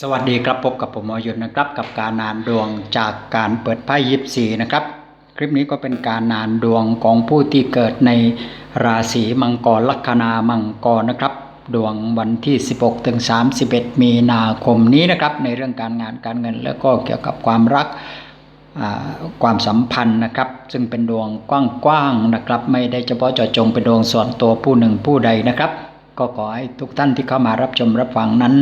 สวัสดีครับพบกับผมอยุทธนะครับกับการนานดวงจากการเปิดไพ่ยิปซีนะครับ คลิปนี้ก็เป็นการนานดวงของผู้ที่เกิดในราศีมังกรลัคนามังกรนะครับ ดวงวันที่ 16ถึง31 มีนาคมนี้นะครับ ในเรื่องการงานการเงิน แล้วก็เกี่ยวกับความรักความสัมพันธ์นะครับ ซึ่งเป็นดวงกว้างๆนะครับ ไม่ได้เฉพาะเจาะจงเป็นดวงส่วนตัวผู้หนึ่งผู้ใดนะครับ ก็ขอให้ทุกท่านที่เข้ามารับชมรับฟังนั้น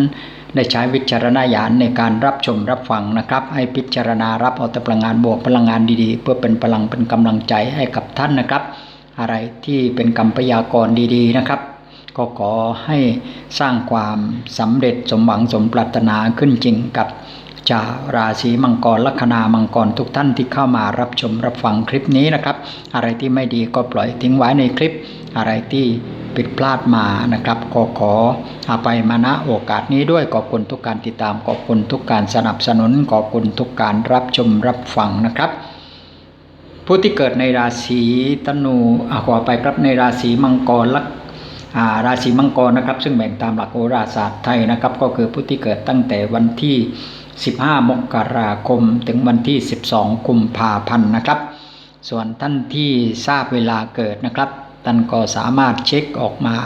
ได้ใช้วิจารณญาณในการรับชมรับฟังนะครับ ให้พิจารณารับเอาแต่พลังงานบวกพลังงานดีๆ เพื่อเป็นพลังเป็นกำลังใจให้กับท่านนะครับ อะไรที่เป็นกรรมพยากรดีๆนะครับ ก็ขอให้สร้างความสำเร็จสมหวังสมปรารถนาขึ้นจริงกับชาวราศีมังกรลัคนามังกรทุกท่านที่เข้ามารับชมรับฟังคลิปนี้นะครับ อะไรที่ไม่ดีก็ปล่อยทิ้งไว้ในคลิป อะไรที่ ผิดพลาดมานะครับก็ขออภัยมาณโอกาสนี้ด้วยขอบคุณทุกการติดตามขอบคุณทุกการสนับสนุนขอบคุณทุกการรับชมรับฟังนะครับ ผู้ที่เกิดในราศีธนูอขอไปครับในราศีมังกรลักอ่าราศีมังกรนะครับ ซึ่งแบ่งตามหลักโหราศาสตร์ไทยนะครับ ก็คือผู้ที่เกิดตั้งแต่วันที่ 15 มกราคม ถึงวันที่ 12 กุมภาพันธ์นะครับ ส่วนท่านที่ทราบเวลาเกิดนะครับ ท่านก็สามารถเช็คออกมา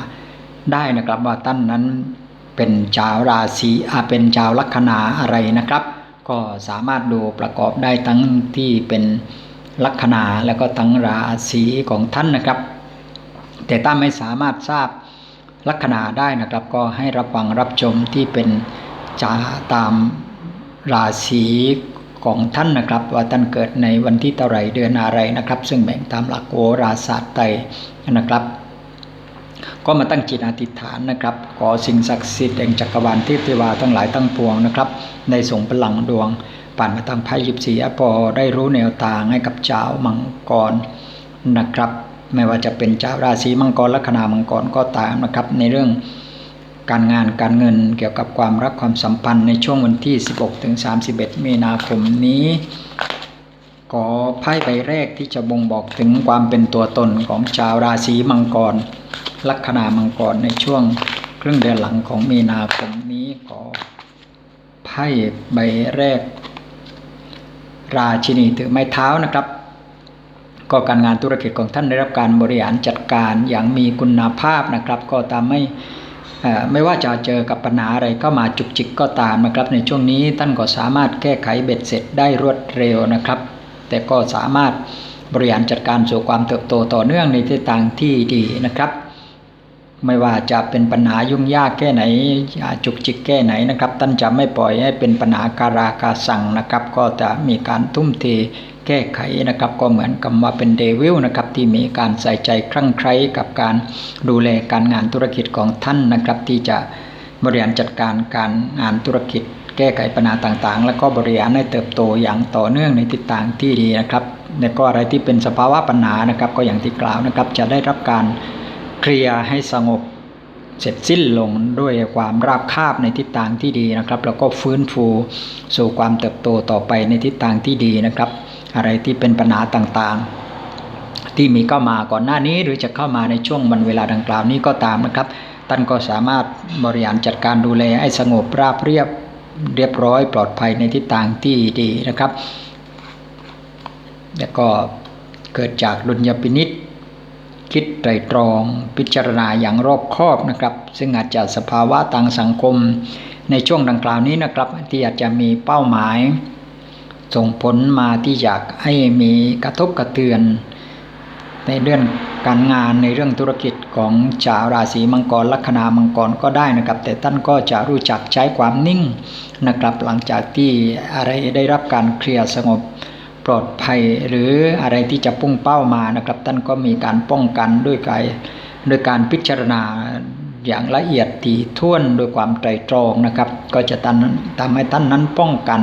ได้นะครับว่าท่านนั้นเป็นชาวราศีอาเป็นชาวลัคนาอะไรนะครับ ก็สามารถดูประกอบได้ทั้งที่เป็นลัคนาแล้วก็ทั้งราศีของท่านนะครับ แต่ถ้าไม่สามารถทราบลัคนาได้นะครับ ก็ให้รับฟังรับชมที่เป็นจาตามราศี ของท่านนะครับ ว่าท่านเกิดในวันที่เท่าไรเดือนอะไรนะครับ ซึ่งแบ่งตามหลักโหราศาสตร์ไตรนะครับ ก็มาตั้งจิตอธิษฐานนะครับ ขอสิ่งศักดิ์สิทธิ์แห่งจักรวาลเทพเทวาทั้งหลายทั้งปวงนะครับในส่งพลังดวงผ่านมาทางไพ่ยิบสีอพอได้รู้แนวทางให้กับเจ้ามังกรนะครับ ไม่ว่าจะเป็นเจ้าราศีมังกรลัคนามังกรก็ตามนะครับ ในเรื่อง การงานการเงินเกี่ยวกับความรักความสัมพันธ์ในช่วงวันที่ 16ถึง31 มีนาคมนี้ ขอไพ่ใบแรกที่จะบ่งบอกถึงความเป็นตัวตนของชาวราศีมังกร ลัคนามังกรในช่วงครึ่งเดือนหลังของมีนาคมนี้ขอไพ่ใบแรก ราชินีถือไม้เท้านะครับ ก็การงานธุรกิจของท่านได้รับการบริหารจัดการอย่างมีคุณภาพนะครับ ก็ทำให้ ไม่ว่าจะเจอกับปัญหาอะไรก็มาจุกจิกก็ตามนะครับ ในช่วงนี้ท่านก็สามารถแก้ไขเบ็ดเสร็จได้รวดเร็วนะครับ แต่ก็สามารถบริหารจัดการสู่ความเติบโตต่อเนื่องในทิศทางที่ดีนะครับไม่ว่าจะเป็นปัญหายุ่งยากแค่ไหนอ่าจุกจิกแค่ไหนนะครับท่านจะไม่ปล่อยให้เป็นปัญหาการากาสั่งนะครับ ก็จะมีการทุ่มเท แก้ไขนะครับ ก็เหมือนกับว่าเป็นเดวิลนะครับที่มีการใส่ใจครั่งไคล้กับการดูแลการงานธุรกิจของท่านนะครับ ที่จะบริหารจัดการการงานธุรกิจ แก้ไขปัญหาต่างๆ แล้วก็บริหารให้เติบโตอย่างต่อเนื่องในทิศทางที่ดีนะครับและก็อะไรที่เป็นสภาวะปัญหานะครับ ก็อย่างที่กล่าวนะครับจะได้รับการเคลียร์ให้สงบเสร็จสิ้นลงด้วยความราบคาบในทิศทางที่ดีนะครับ แล้วก็ฟื้นฟูสู่ความเติบโตต่อไปในทิศทางที่ดีนะครับ อะไรที่เป็นปัญหาต่างๆ ที่มีเข้ามาก่อนหน้านี้หรือจะเข้ามาในช่วงวันเวลาดังกล่าวนี้ก็ตามนะครับ ท่านก็สามารถบริหารจัดการดูแลให้สงบราบเรียบเรียบร้อยปลอดภัยในทิศทางที่ดีนะครับ แล้วก็เกิดจากดุลยพินิษคิดไตรตรองพิจารณาอย่างรอบคอบนะครับ ซึ่งอาจจะสภาวะทางสังคมในช่วงดังกล่าวนี้นะครับ ที่อาจจะมีเป้าหมาย ส่งผลมาที่อยากให้มีกระทบกระเทือน ในเรื่องการงานในเรื่องธุรกิจของชาวราศีมังกรลัคนามังกรก็ได้นะครับ แต่ท่านก็จะรู้จักใช้ความนิ่งนะครับ หลังจากที่อะไรได้รับการเคลียร์สงบปลอดภัยหรืออะไรที่จะพุ่งเป้ามานะครับ ท่านก็มีการป้องกันด้วยกายด้วยการพิจารณาอย่างละเอียดถี่ถ้วนด้วยความไตรตรองนะครับ ก็จะทำทำให้ท่านนั้นป้องกัน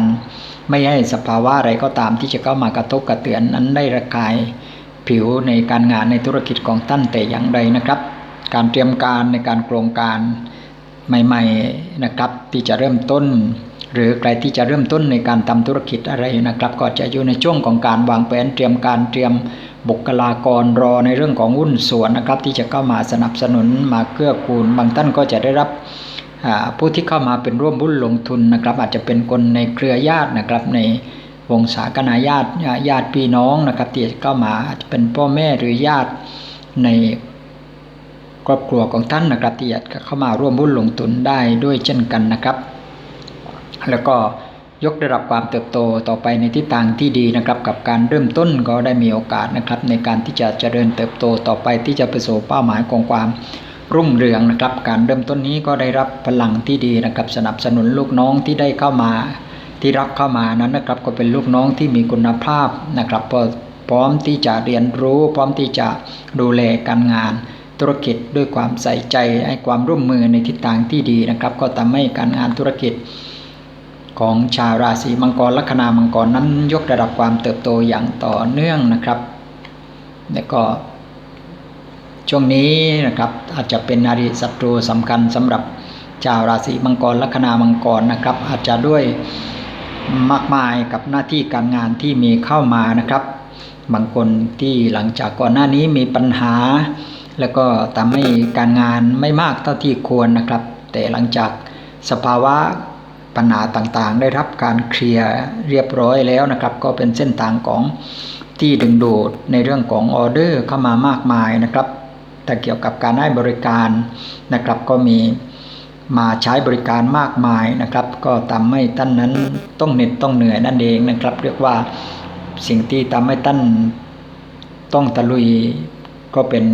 ไม่ให้สภาวะอะไรก็ตามที่จะเข้ามากระทบกระเตือนนั้นได้ระกายผิวในการงานในธุรกิจของท่านแต่อย่างใดนะครับ การเตรียมการในการโครงการใหม่ๆนะครับ ที่จะเริ่มต้น หรือใครที่จะเริ่มต้นในการทำธุรกิจอะไรนะครับ ก็จะอยู่ในช่วงของการวางแผนเตรียมการเตรียมบุคลากรรอในเรื่องของหุ้นส่วนนะครับ ที่จะเข้ามาสนับสนุนมาเกื้อกูลบางท่านก็จะได้รับ ผู้ที่เข้ามาเป็นร่วมบุญลงทุนนะครับ อาจจะเป็นคนในเครือญาตินะครับ ในวงศาคณาญาติญาติพี่น้องนะครับที่เข้ามาอาจจะเป็นพ่อแม่หรือญาติในครอบครัวของท่านนะครับที่จะเข้ามาร่วมบุญลงทุนได้ด้วยเช่นกันนะครับ แล้วก็ยกระดับความเติบโตต่อไปในทิศทางที่ดีนะครับ กับการเริ่มต้นก็ได้มีโอกาสนะครับ ในการที่จะเจริญเติบโตต่อไปที่จะไปสู่เป้าหมายของความ รุ่งเรืองนะครับ การเริ่มต้นนี้ก็ได้รับพลังที่ดีนะครับ สนับสนุนลูกน้องที่ได้เข้ามาที่รับเข้ามานั้นนะครับ ก็เป็นลูกน้องที่มีคุณภาพนะครับพร้อมที่จะเรียนรู้ พร้อมที่จะดูแลการงานธุรกิจด้วยความใส่ใจให้ความร่วมมือในทิศทางที่ดีนะครับ ก็ทำให้การงานธุรกิจ ของชาวราศีมังกรลัคนามังกรนั้นยกระดับความเติบโตอย่างต่อเนื่องนะครับ แล้วก็ ช่วงนี้นะครับอาจจะเป็นอดีตศัตรูสำคัญสำหรับชาวราศีมังกรลัคนามังกรนะครับ อาจจะด้วยมากมายกับหน้าที่การงานที่มีเข้ามานะครับ บางคนที่หลังจากก่อนหน้านี้มีปัญหา แล้วก็ทำให้การงานไม่มากเท่าที่ควรนะครับ แต่หลังจากสภาวะปัญหาต่างๆ ได้รับการเคลียร์เรียบร้อยแล้วนะครับ ก็เป็นเส้นทางของที่ดึงดูดในเรื่องของออเดอร์เข้ามามากมายนะครับ แต่เกี่ยวกับการให้บริการนะครับ ก็มีมาใช้บริการมากมายนะครับ ก็ทำให้ท่านนั้นต้องเหน็ดต้องเหนื่อยนั่นเองนะครับ เรียกว่าสิ่งที่ทำให้ท่านต้องตะลุยก็เป็น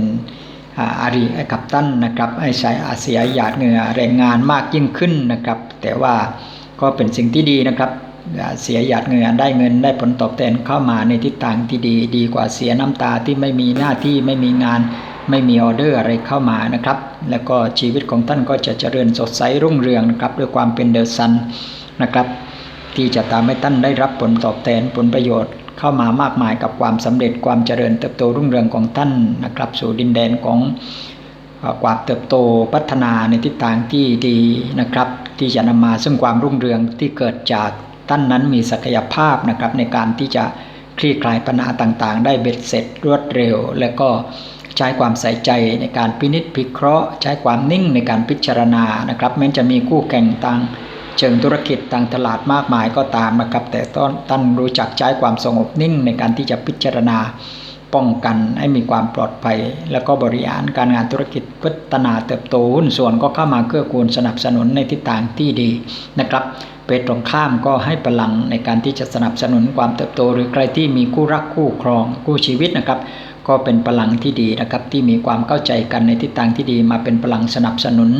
อารีให้กับท่านนะครับให้ใช้อาเสียหยาดเหงื่อแรงงานมากยิ่งขึ้นนะครับ แต่ว่าก็เป็นสิ่งที่ดีนะครับเสียหยาดเหงื่อได้เงินได้ผลตอบแทนเข้ามาในทิศทางที่ดี ดีกว่าเสียน้ำตาที่ไม่มีหน้าที่ไม่มีงาน ไม่มีออเดอร์อะไรเข้ามานะครับ แล้วก็ชีวิตของท่านก็จะเจริญสดใสรุ่งเรืองนะครับด้วยความเป็นเดอะซันนะครับ ที่จะตามให้ท่านได้รับผลตอบแทนผลประโยชน์เข้ามามากมายกับความสำเร็จความเจริญเติบโตรุ่งเรืองของท่านนะครับ สู่ดินแดนของความเติบโตพัฒนาในทิศทางที่ดีนะครับ ที่จะนำมาซึ่งความรุ่งเรืองที่เกิดจากท่านนั้นมีศักยภาพนะครับในการที่จะคลี่คลายปัญหาต่างๆ ได้เบ็ดเสร็จรวดเร็ว และก็ ใช้ความใส่ใจในการพินิจพิเคราะห์ ใช้ความนิ่งในการพิจารณานะครับแม้จะมีคู่แข่งต่างเชิงธุรกิจต่างตลาดมากมายก็ตามนะครับ แต่ต้นท่านรู้จักใช้ความสงบนิ่งในการที่จะพิจารณาป้องกันให้มีความปลอดภัย แล้วก็บริหารการงานธุรกิจพัฒนาเติบโตหุ้นส่วนก็เข้ามาเกื้อกูลสนับสนุนในทิศทางที่ดีนะครับเปตรงข้ามก็ให้พลังในการที่จะสนับสนุนความเติบโต หรือใครที่มีคู่รักคู่ครองคู่ชีวิตนะครับ ก็เป็นพลังที่ดีนะครับที่มีความเข้าใจกันในทิศทางที่ดีมาเป็นพลังสนับสนุน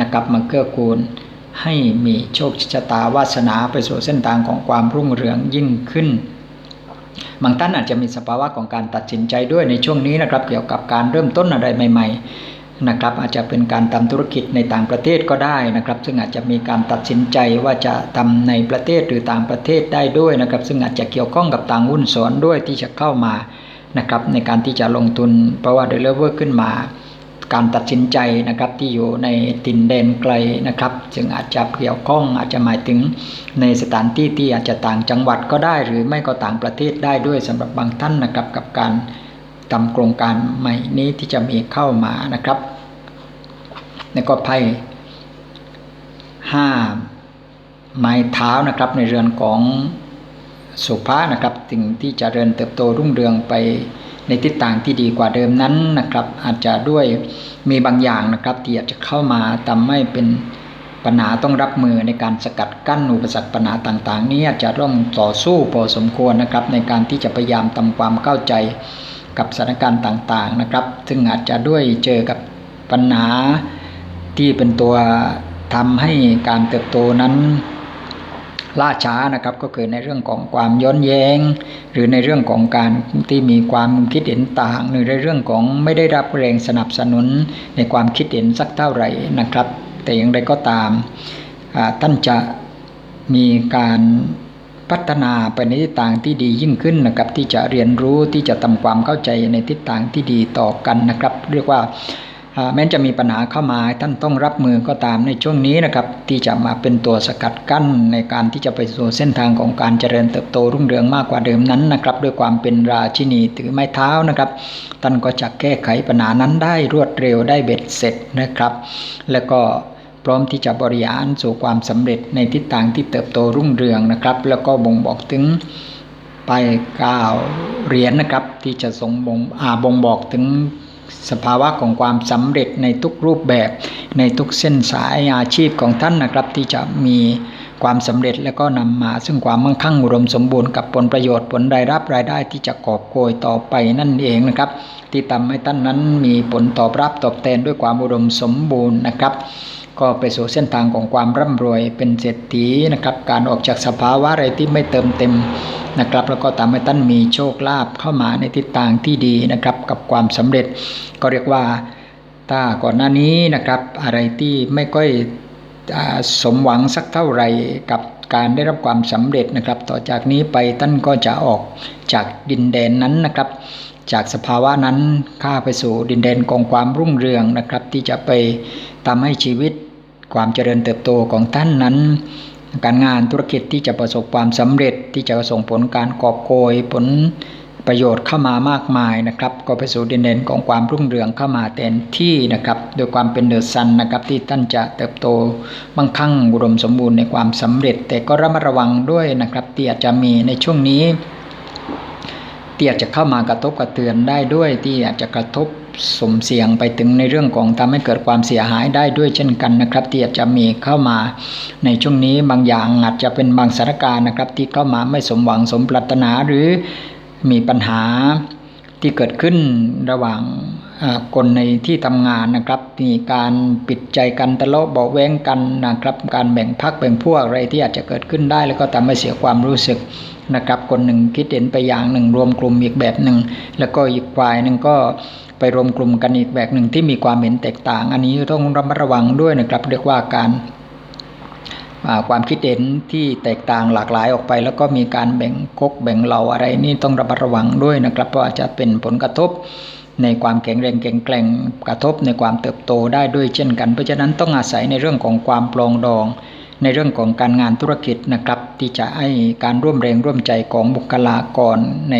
นะครับมาเกื้อกูล ให้มีโชคชะตาวาสนาไปสู่เส้นทางของความรุ่งเรืองยิ่งขึ้นบางท่านอาจจะมีสภาวะของการตัดสินใจด้วยในช่วงนี้นะครับ เกี่ยวกับการเริ่มต้นอะไรใหม่ ๆนะครับ อาจจะเป็นการทำธุรกิจในต่างประเทศก็ได้นะครับ ซึ่งอาจจะมีการตัดสินใจว่าจะทำในประเทศหรือต่างประเทศได้ด้วยนะครับ ซึ่งอาจจะเกี่ยวข้องกับต่างหุ้นส่วนด้วยที่จะเข้ามา นะครับในการที่จะลงทุนเพราะว่าเดลเวอร์ขึ้นมา การตัดสินใจนะครับที่อยู่ในตินแดนไกลนะครับจึงอาจจะเกี่ยวข้องอาจจะหมายถึงในสถานที่ที่อาจจะต่างจังหวัดก็ได้ หรือไม่ก็ต่างประเทศได้ด้วยสำหรับบางท่านนะครับกับการทำโครงการใหม่นี้ที่จะมีเข้ามานะครับแล้วก็ไพ่ห้าไม้เท้านะครับในเรือนของ สุภานะครับสิ่งที่จะเริญเติบโตรุ่งเรืองไปในทิศทางที่ดีกว่าเดิมนั้นนะครับ อาจจะด้วยมีบางอย่างนะครับที่อาจจะเข้ามาทำให้เป็นปัญหาต้องรับมือในการสกัดกั้นอุปสรรคปัญหาต่างๆ นี้อาจจะต้องต่อสู้พอสมควรนะครับ ในการที่จะพยายามทำความเข้าใจกับสถานการณ์ต่างๆนะครับ ซึ่งอาจจะด้วยเจอกับปัญหาที่เป็นตัวทำให้การเติบโตนั้น ล่าช้านะครับก็เกิดในเรื่องของความย้อนแย้ง หรือในเรื่องของการที่มีความคิดเห็นต่าง หรือในเรื่องของไม่ได้รับแรงสนับสนุนในความคิดเห็นสักเท่าไหร่นะครับ แต่อย่างไรก็ตามท่านจะมีการพัฒนาไปในทิศทางที่ดียิ่งขึ้นนะครับ ที่จะเรียนรู้ที่จะทำความเข้าใจในทิศทางที่ดีต่อกันนะครับ เรียกว่า แม้จะมีปัญหาเข้ามาท่านต้องรับมือก็ตามในช่วงนี้นะครับ ที่จะมาเป็นตัวสกัดกั้นในการที่จะไปสู่เส้นทางของการเจริญเติบโตรุ่งเรืองมากกว่าเดิมนั้นนะครับ ด้วยความเป็นราชินีถือไม้เท้านะครับ ท่านก็จะแก้ไขปัญหานั้นได้รวดเร็วได้เบ็ดเสร็จนะครับ แล้วก็พร้อมที่จะบริหารสู่ความสำเร็จในทิศทางที่เติบโตรุ่งเรืองนะครับ แล้วก็บ่งบอกถึงไปก้าวเหรียญนะครับ ที่จะส่งบ่งอาบ่งบอกถึง สภาวะของความสำเร็จในทุกรูปแบบในทุกเส้นสายอาชีพของท่านนะครับ ที่จะมี ความสำเร็จแล้วก็นำมา ซึ่งความมั่งคั่งอุดมสมบูรณ์กับผลประโยชน์ผลรายรับรายได้ที่จะกอบโกยต่อไปนั่นเองนะครับ ที่ทำให้ท่านนั้นมีผลตอบรับตอบแทนด้วยความอุดมสมบูรณ์นะครับ ก็ไปสู่เส้นทางของความร่ำรวยเป็นเศรษฐีนะครับ การออกจากสภาวะอะไรที่ไม่เติมเต็มนะครับแล้วก็ทำให้ท่านมีโชคลาภเข้ามาในทิศทางที่ดีนะครับ กับความสำเร็จก็เรียกว่าถ้าก่อนหน้านี้นะครับอะไรที่ไม่ค่อย สมหวังสักเท่าไหร่กับการได้รับความสำเร็จนะครับ ต่อจากนี้ไปท่านก็จะออกจากดินแดนนั้นนะครับ จากสภาวะนั้นข้าไปสู่ดินแดนของความรุ่งเรืองนะครับ ที่จะไปทำให้ชีวิตความเจริญเติบโตของท่านนั้น การงานธุรกิจที่จะประสบความสำเร็จที่จะส่งผลการกอบโกยผล ประโยชน์เข้ามามากมายนะครับก็ไปสู่ดินแดนของความรุ่งเรืองเข้ามาแทนที่นะครับโดยความเป็นเดอะซันนะครับที่ท่านจะเติบโตมั่งคั่งอุดมสมบูรณ์ในความสำเร็จ แต่ก็ระมัดระวังด้วยนะครับที่อาจจะมีในช่วงนี้ที่อาจจะเข้ามากระทบกระเทือนได้ด้วยที่อาจจะกระทบสมเสียงไปถึงในเรื่องของทำให้เกิดความเสียหายได้ด้วยเช่นกันนะครับที่อาจจะมีเข้ามาในช่วงนี้บางอย่างอาจจะเป็นบางสถานการณ์นะครับที่เข้ามาไม่สมหวังสมปรารถนาหรือ มีปัญหาที่เกิดขึ้นระหว่างคนในที่ทำงานนะครับ มีการปิดใจกันทะเลาะเบาแวงกันนะครับ การแบ่งพักแบ่งพวกอะไรที่อาจจะเกิดขึ้นได้ แล้วก็ทำให้เสียความรู้สึกนะครับ คนหนึ่งคิดเห็นไปอย่างหนึ่ง รวมกลุ่มอีกแบบหนึ่ง แล้วก็อีกฝ่ายหนึ่งก็ไปรวมกลุ่มกันอีกแบบหนึ่งที่มีความเห็นแตกต่าง อันนี้ต้องระมัดระวังด้วยนะครับ เรียกว่าการ ความคิดเห็นที่แตกต่างหลากหลายออกไป แล้วก็มีการแบ่งกกแบ่งเหล่าอะไรนี่ต้องระมัดระวังด้วยนะครับเพราะอาจจะเป็นผลกระทบในความแข็งแรงแข็งแกร่งกระทบในความเติบโตได้ด้วยเช่นกัน เพราะฉะนั้นต้องอาศัยในเรื่องของความปลองดอง ในเรื่องของการงานธุรกิจนะครับ ที่จะให้การร่วมแรงร่วมใจของบุคลากรใน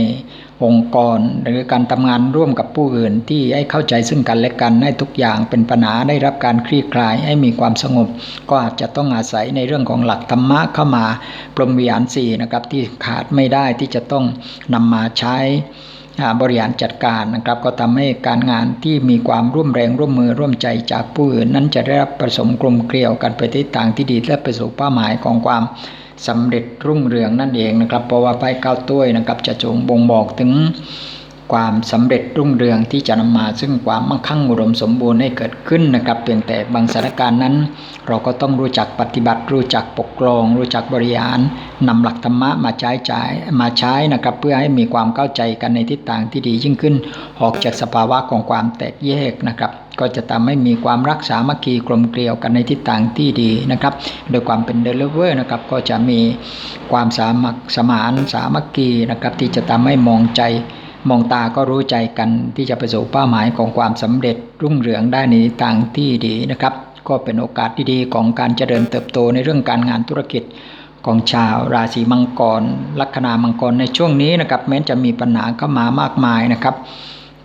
องค์กร หรือการทำงานร่วมกับผู้อื่นที่ให้เข้าใจซึ่งกันและกันให้ทุกอย่างเป็นปัญหาได้รับการคลี่คลายให้มีความสงบ ก็อาจจะต้องอาศัยในเรื่องของหลักธรรมะเข้ามาปรมวิหารสี่นะครับที่ขาดไม่ได้ที่จะต้องนำมาใช้บริหารจัดการนะครับก็ทำให้การงานที่มีความร่วมแรงร่วมมือร่วมใจจากผู้อื่น นั้นจะได้รับประสมกลมเกลียวกันไปทิศทางที่ดีและไปสู่เป้าหมายของความ สำเร็จรุ่งเรืองนั่นเองนะครับเพราะว่าไพ่เก้าต้วยนะครับ จะจงบ่งบอกถึงความสำเร็จรุ่งเรืองที่จะนำมา ซึ่งความมั่งคั่งอุดมสมบูรณ์ให้เกิดขึ้นนะครับเพียงแต่บางสถานการณ์นั้น เราก็ต้องรู้จักปฏิบัติ รู้จักปกครอง รู้จักบริหารนำหลักธรรมะมาใช้จ่ายมาใช้นะครับ เพื่อให้มีความเข้าใจกันในทิศทางที่ดียิ่งขึ้น ออกจากสภาวะของความแตกแยกนะครับ ก็จะทำให้มีความรักษามัคคีกลมเกลียวกันในทิศทางที่ดีนะครับ โดยความเป็นเดลิเวอร์นะครับก็จะมีความสามัคสมานสามัคคีนะครับที่จะทำให้มองใจมองตาก็รู้ใจกันที่จะไปสู่เป้าหมายของความสำเร็จรุ่งเรืองได้ในทางที่ดีนะครับ ก็เป็นโอกาสดีๆของการเจริญเติบโตในเรื่องการงานธุรกิจของชาวราศีมังกร ลัคนามังกรในช่วงนี้นะครับแม้จะมีปัญหาเข้ามามากมายนะครับ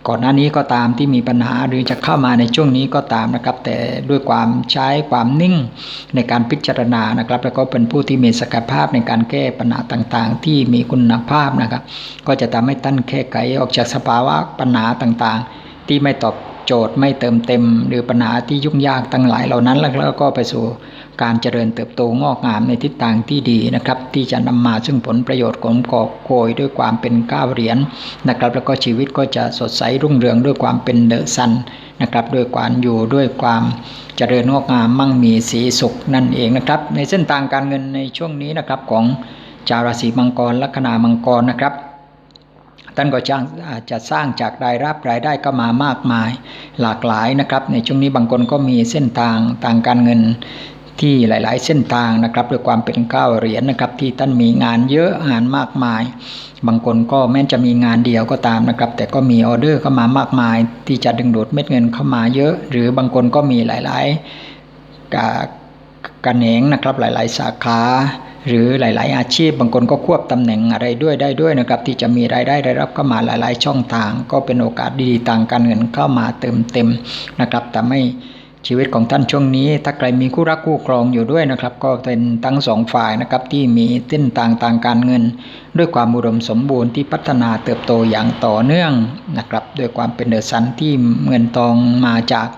ก่อนหน้านี้ก็ตามที่มีปัญหาหรือจะเข้ามาในช่วงนี้ก็ตามนะครับ แต่ด้วยความใช้ความนิ่งในการพิจารณานะครับ แล้วก็เป็นผู้ที่มีศักยภาพในการแก้ปัญหาต่างๆ ที่มีคุณภาพนะครับ ก็จะทำให้ท่านแก้ไขออกจากสภาวะปัญหาต่างๆ ที่ไม่ตอบ โจทย์ไม่เติมเต็ม หรือปัญหาที่ยุ่งยากตั้งหลายเหล่านั้น แล้วก็ไปสู่การเจริญเติบโตงอกงามในทิศทางที่ดีนะครับ ที่จะนำมาซึ่งผลประโยชน์ของกอบโกยด้วยความเป็นก้าวเหรียญนะครับ แล้วก็ชีวิตก็จะสดใสรุ่งเรืองด้วยความเป็นเดอะซันนะครับด้วยความอยู่ด้วยความเจริญงอกงามมั่งมีสีสุขนั่นเองนะครับ ในเส้นทางการเงินในช่วงนี้นะครับของชาวราศีมังกรลัคนามังกรนะครับ ท่านก็จ้างอาจจะสร้างจากรายรับรายได้ก็มามากมาย หลากหลายนะครับ ในช่วงนี้บางคนก็มีเส้นทางทางการเงินที่หลาย ๆ เส้นทางนะครับด้วยความเป็นก้าวเหรียญนะครับ ที่ท่านมีงานเยอะงานมากมาย บางคนก็แม้จะมีงานเดียวก็ตามนะครับ แต่ก็มีออเดอร์เข้ามามากมาย ที่จะดึงดูดเม็ดเงินเข้ามาเยอะ หรือบางคนก็มีหลาย ๆการแหนงนะครับหลาย ๆ สาขา หรือหลาย ๆ อาชีพบางคนก็ควบตำแหน่งอะไรด้วยได้ด้วยนะครับที่จะมีรายได้ได้รับเข้ามาหลาย ๆ ช่องทาง ก็เป็นโอกาสดีๆต่างการเงินเข้ามาเติมเต็มนะครับ แต่ไม่ชีวิตของท่านช่วงนี้ ถ้าใครมีคู่รักคู่ครองอยู่ด้วยนะครับ ก็เป็นทั้งสองฝ่ายนะครับที่มีเส้นต่างทางการเงิน ด้วยความอุดมสมบูรณ์ที่พัฒนาเติบโตอย่างต่อเนื่องนะครับด้วยความเป็นเดอะซันที่เงินทองมาจาก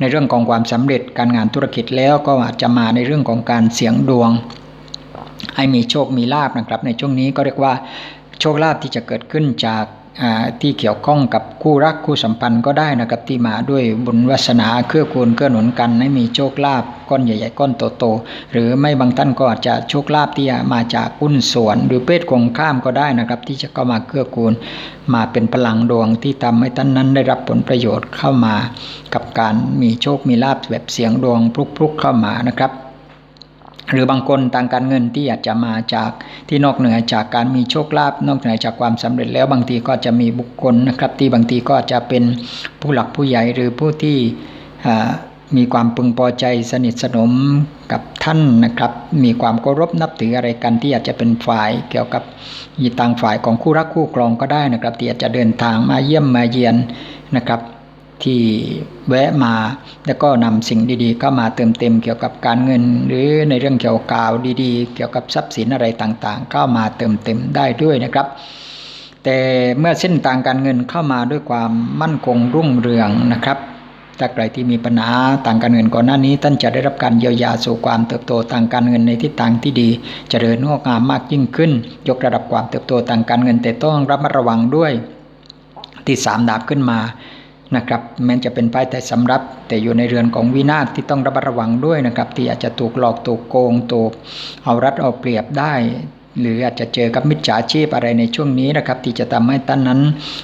ในเรื่องของความสำเร็จการงานธุรกิจแล้วก็อาจจะมาในเรื่องของการเสี่ยงดวง ให้มีโชคมีลาบนะครับ ในช่วงนี้ก็เรียกว่าโชคลาภที่จะเกิดขึ้นจากที่เกี่ยวข้องกับคู่รักคู่สัมพันธ์ก็ได้นะครับที่มาด้วยบุญวาสนาเครือคูณเกื้อหนุนกันให้มีโชคลาภก้อนใหญ่ๆก้อนโตๆหรือไม่บางท่านก็อาจจะโชคลาภที่มาจากหุ้นส่วน หรือเพศคงข้ามก็ได้นะครับ ที่จะเข้ามาเกื้อกูล มาเป็นพลังดวงที่ทำให้ท่านนั้นได้รับผลประโยชน์เข้ามา กับการมีโชคมีลาภแบบเสียงดวงพลุกๆเข้ามานะครับ หรือบางคนทางการเงินที่อาจจะมาจากที่นอกเหนือจากการมีโชคลาภนอกเหนือจากความสำเร็จแล้วบางทีก็จะมีบุคคลนะครับ ที่บางทีก็จะเป็นผู้หลักผู้ใหญ่หรือผู้ที่มีความพึงพอใจสนิทสนมกับท่านนะครับ มีความเคารพนับถืออะไรกันที่อาจจะเป็นฝ่ายเกี่ยวกับยีต่างฝ่ายของคู่รักคู่ครองก็ได้นะครับที่อาจจะเดินทางมาเยี่ยมมาเยียนนะครับ ที่แวะมา แล้วก็นำสิ่งดีๆ เข้ามาเติมเต็มเกี่ยวกับการเงิน หรือในเรื่องเกี่ยวกับดีๆ เกี่ยวกับทรัพย์สินอะไรต่างๆ เข้ามาเติมเต็มได้ด้วยนะครับ แต่เมื่อเส้นทางการเงินเข้ามาด้วยความมั่นคงรุ่งเรืองนะครับถ้าใครที่มีปัญหาต่างการเงินก่อนหน้านี้ ท่านจะได้รับการเยียวยาสู่ความเติบโตทางการเงินในทิศทางที่ดีจเจริญงอกงามมากยิ่งขึ้น ยกระดับความเติบโตทางการเงินแต่ต้องระมัดระวังด้วย ที่สามดาบขึ้นมา นะครับแม้จะเป็นไพ่แต่สำรับ แต่อยู่ในเรือนของวินาศที่ต้องระมัดระวังด้วยนะครับที่อาจจะถูกหลอกถูกโกงถูกเอารัดเอาเปรียบได้ หรืออาจจะเจอกับมิจฉาชีพอะไรในช่วงนี้นะครับที่จะทำให้ท่านนั้น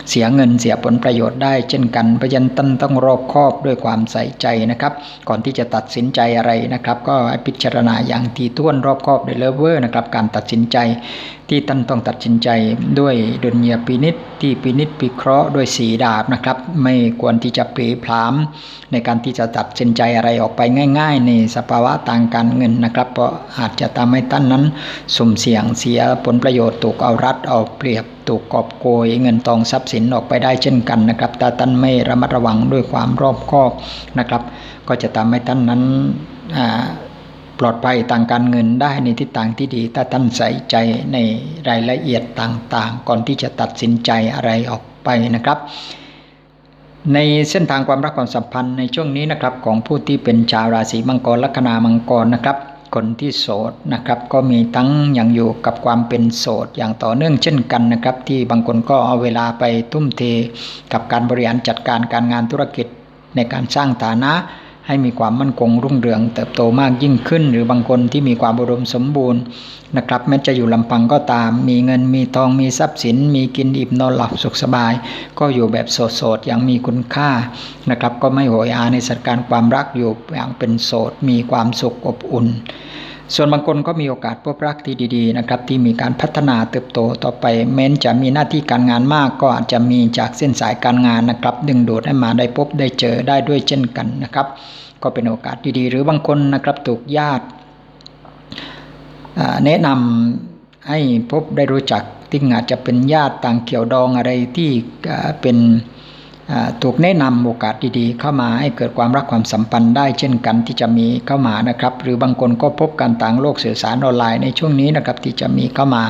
เสียเงินเสียผลประโยชน์ได้ เช่นกันเพราะฉะนั้นท่านต้องรอบคอบด้วยความใส่ใจนะครับก่อนที่จะตัดสินใจอะไรนะครับ ก็พิจารณาอย่างทีท้วนรอบคอบในเลเวอร์นะครับการตัดสินใจ ที่ท่านต้องตัดสินใจด้วยดุลยพินิษที่พินิษพิเคราะห์ด้วยสีดาบนะครับ ไม่ควรที่จะปรีพราม ในการที่จะตัดสินใจอะไรออกไปง่าย ๆ ในสภาวะทางการเงินนะครับ เพราะอาจจะทำให้ท่านนั้นสุ่มเสี่ยงเสียผลประโยชน์ถูกเอารัดเอาเปรียบถูกกอบโกยเงินทองทรัพย์สินออกไปได้เช่นกันนะครับถ้าท่านไม่ระมัดระวังด้วยความรอบคอบนะครับ ก็จะทำให้ท่านนั้นป ลอดภัยทางการเงินได้ในทิศทางที่ดี ถ้าท่านใส่ใจในรายละเอียดต่างๆ ก่อนที่จะตัดสินใจอะไรออกไปนะครับ ในเส้นทางความรักความสัมพันธ์ในช่วงนี้นะครับของผู้ที่เป็นชาวราศีมังกรลัคนามังกรนะครับ คนที่โสดนะครับ ก็มีทั้งอย่างอยู่กับความเป็นโสดอย่างต่อเนื่องเช่นกันนะครับ ที่บางคนก็เอาเวลาไปทุ่มเท กับการบริหารจัดการการงานธุรกิจในการสร้างฐานะ ให้มีความมั่นคงรุ่งเรืองเติบโตมากยิ่งขึ้น หรือบางคนที่มีความอุดมสมบูรณ์นะครับแม้จะอยู่ลำพังก็ตาม มีเงินมีทองมีทรัพย์สิน มีกินอิ่มนอนหลับสุขสบาย ก็อยู่แบบโสดๆอย่างมีคุณค่านะครับก็ไม่โหยอาในสถานการณ์ความรักอยู่อย่างเป็นโสดมีความสุขอบอุ่น ส่วนบางคนก็มีโอกาสพบรักที่ดีๆนะครับที่มีการพัฒนาเติบโตต่อไปแม้นจะมีหน้าที่การงานมาก ก็อาจจะมีจากเส้นสายการงานนะครับ ดึงดูดให้มาได้พบได้เจอได้ด้วยเช่นกันนะครับ ก็เป็นโอกาสดีๆ หรือบางคนนะครับถูกญาติแนะนำให้พบได้รู้จักที่อาจจะเป็นญาติต่างเกี่ยวดองอะไรที่เป็น ถูกแนะนำโอกาสดีๆ เข้ามาให้เกิดความรักความสัมพันธ์ได้เช่นกันที่จะมีเข้ามานะครับ หรือบางคนก็พบการต่างโลกสื่อสารออนไลน์ในช่วงนี้นะครับที่จะมีเข้ามา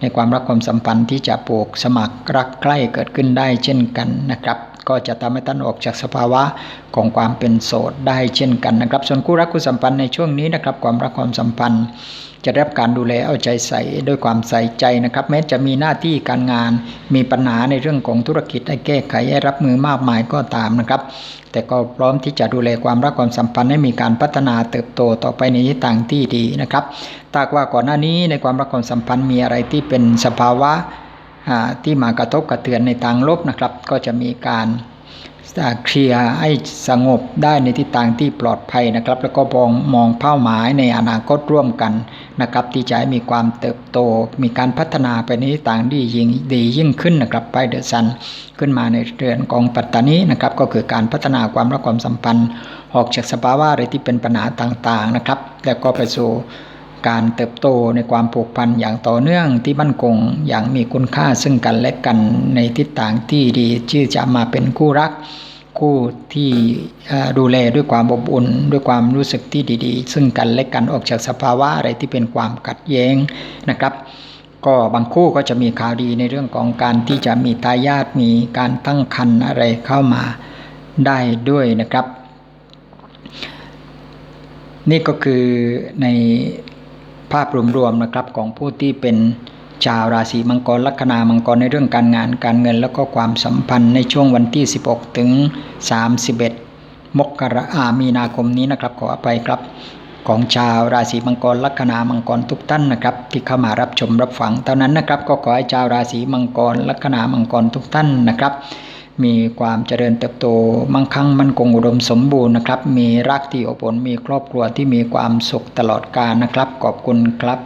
ในความรักความสัมพันธ์ที่จะปลูกสมัครรักใกล้เกิดขึ้นได้เช่นกันนะครับก็จะทำให้ท่านออกจากสภาวะของความเป็นโสดได้เช่นกันนะครับ ส่วนคู่รักคู่สัมพันธ์ในช่วงนี้นะครับ ความรักความสัมพันธ์ จะได้รับการดูแลเอาใจใส่ด้วยความใส่ใจนะครับ แม้จะมีหน้าที่การงาน มีปัญหาในเรื่องของธุรกิจให้แก้ไขให้รับมือมากมายก็ตามนะครับ แต่ก็พร้อมที่จะดูแลความรักความสัมพันธ์ให้มีการพัฒนาเติบโตต่อไปในทิศทางที่ดีนะครับตากว่าก่อนหน้านี้ในความรักความสัมพันธ์มีอะไรที่เป็นสภาวะที่มากระทบกระเทือนในทางลบนะครับ ก็จะมีการ เคลียร์ให้สงบได้ในทิศทางที่ปลอดภัยนะครับ แล้วก็มองมองเป้าหมายในอนาคตร่วมกันนะครับ ที่จะมีความเติบโต มีการพัฒนาไปในทิศทางที่ยิ่งดียิ่งขึ้นนะครับไปเดอะซันขึ้นมาในเรือนของปัตตานีนะครับ ก็คือการพัฒนาความรักความสัมพันธ์ออกจากสภาวะอะไรที่เป็นปัญหาต่างๆนะครับ แล้วก็ไปสู่ การเติบโตในความผูกพันอย่างต่อเนื่องที่มั่นคงอย่างมีคุณค่าซึ่งกันและกันในทิศทางที่ดีที่อจะมาเป็นคู่รัก คู่ที่ดูแลด้วยความอบอุ่น ด้วยความรู้สึกที่ดีๆ ซึ่งกันและกันออกจากสภาวะอะไรที่เป็นความขัดแย้งนะครับ ก็บางคู่ก็จะมีข่าวดีในเรื่องของการที่จะมีทายาทมีการตั้งครรภ์อะไรเข้ามาได้ด้วยนะครับ นี่ก็คือใน ภาพรวมๆนะครับของผู้ที่เป็นชาวราศีมังกรลัคนามังกรในเรื่องการงานการเงิน แล้วก็ความสัมพันธ์ในช่วงวันที่ 16 ถึง 31 มกราอามีนาคมนี้นะครับขออภัยครับของชาวราศีมังกรลัคนามังกรทุกท่านนะครับ ที่เข้ามารับชมรับฟังเท่านั้นนะครับ ก็ขอให้ชาวราศีมังกรลัคนามังกรทุกท่านนะครับ มีความเจริญเติบโตมั่งคั่งมั่นคงอุดมสมบูรณ์นะครับ มีรักที่อบอุ่นมีครอบครัวที่มีความสุขตลอดกาลนะครับ ขอบคุณครับ